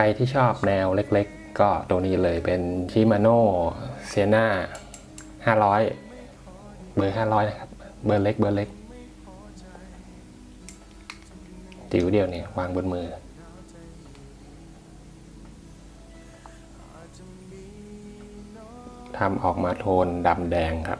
รที่ชอบแนวเล็กๆ ก็ตัวนี้เลยเป็นชิมาโน่เซียนา500 เบอร์ 500 นะครับ เบอร์เล็กเบอร์เล็กจิ๋วเดียวเนี่ย วางบนมือ ทำออกมาโทนดำแดงครับ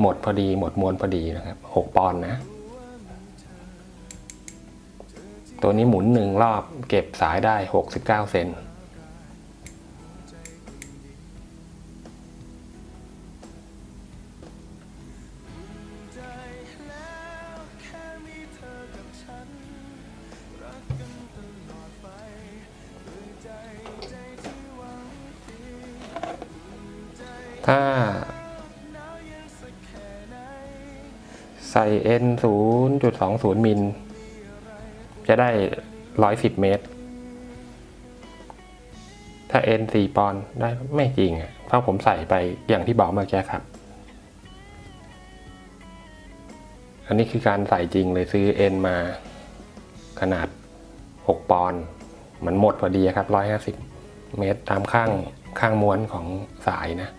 หมดพอดี หมดม้วนพอดีนะครับหกปอนด์นะ ตัวนี้หมุนหนึ่งรอบเก็บสายได้หกสิบเก้าเซนถ้า ใส่ N 0.20 มิล จะได้ 110 เมตร ถ้า N 4ปอนด์ได้ไม่จริงอะเพราะผมใส่ไปอย่างที่บอกเมื่อกี้ครับ อันนี้คือการใส่จริงเลยซื้อ N มาขนาด 6 ปอนด์มันหมดพอดีครับ 150 เมตรตามข้างข้างม้วนของสายนะ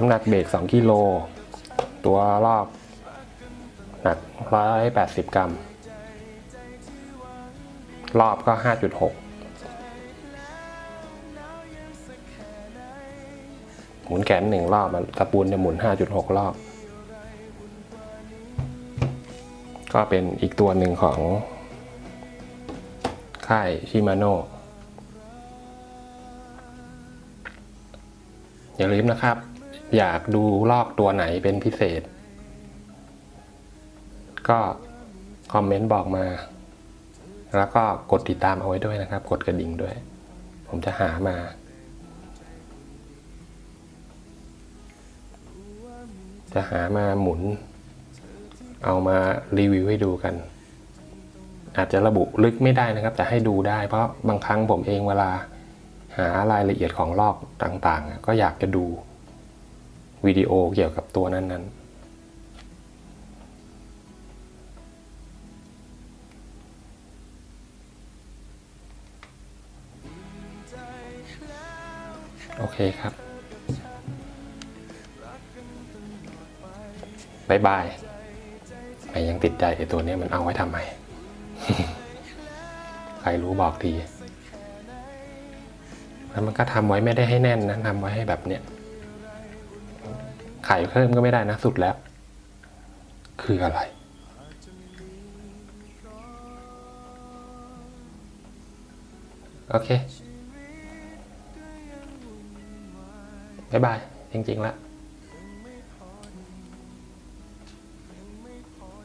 น้ำหนักเบรก2กิโล ตัวรอบหนัก 180 กรัม รอบก็ 5.6 หมุนแขนหนึ่งรอบตะปูนจะหมุน 5.6 รอบ ก็เป็นอีกตัวหนึ่งของค่ายชิมาโน่อย่าลืมนะครับ อยากดูลอกตัวไหนเป็นพิเศษ ก็คอมเมนต์บอกมา แล้วก็กดติดตามเอาไว้ด้วยนะครับ กดกระดิ่งด้วย ผมจะหามา จะหามาหมุน เอามารีวิวให้ดูกัน อาจจะระบุลึกไม่ได้นะครับ แต่ให้ดูได้เพราะบางครั้งผมเองเวลาหารายละเอียดของลอกต่างๆ ก็อยากจะดู วิดีโอเกี่ยวกับตัวนั้นๆโอเคครับบายบายไอยังติดใจไอตัวนี้มันเอาไว้ทำไม ใครรู้บอกที แล้วมันก็ทำไว้ไม่ได้ให้แน่นนะทำไว้ให้แบบเนี้ย ไข่เพิ่มก็ไม่ได้นะสุดแล้ว คืออะไร โอเค บ๊ายบาย จริงๆแล้ว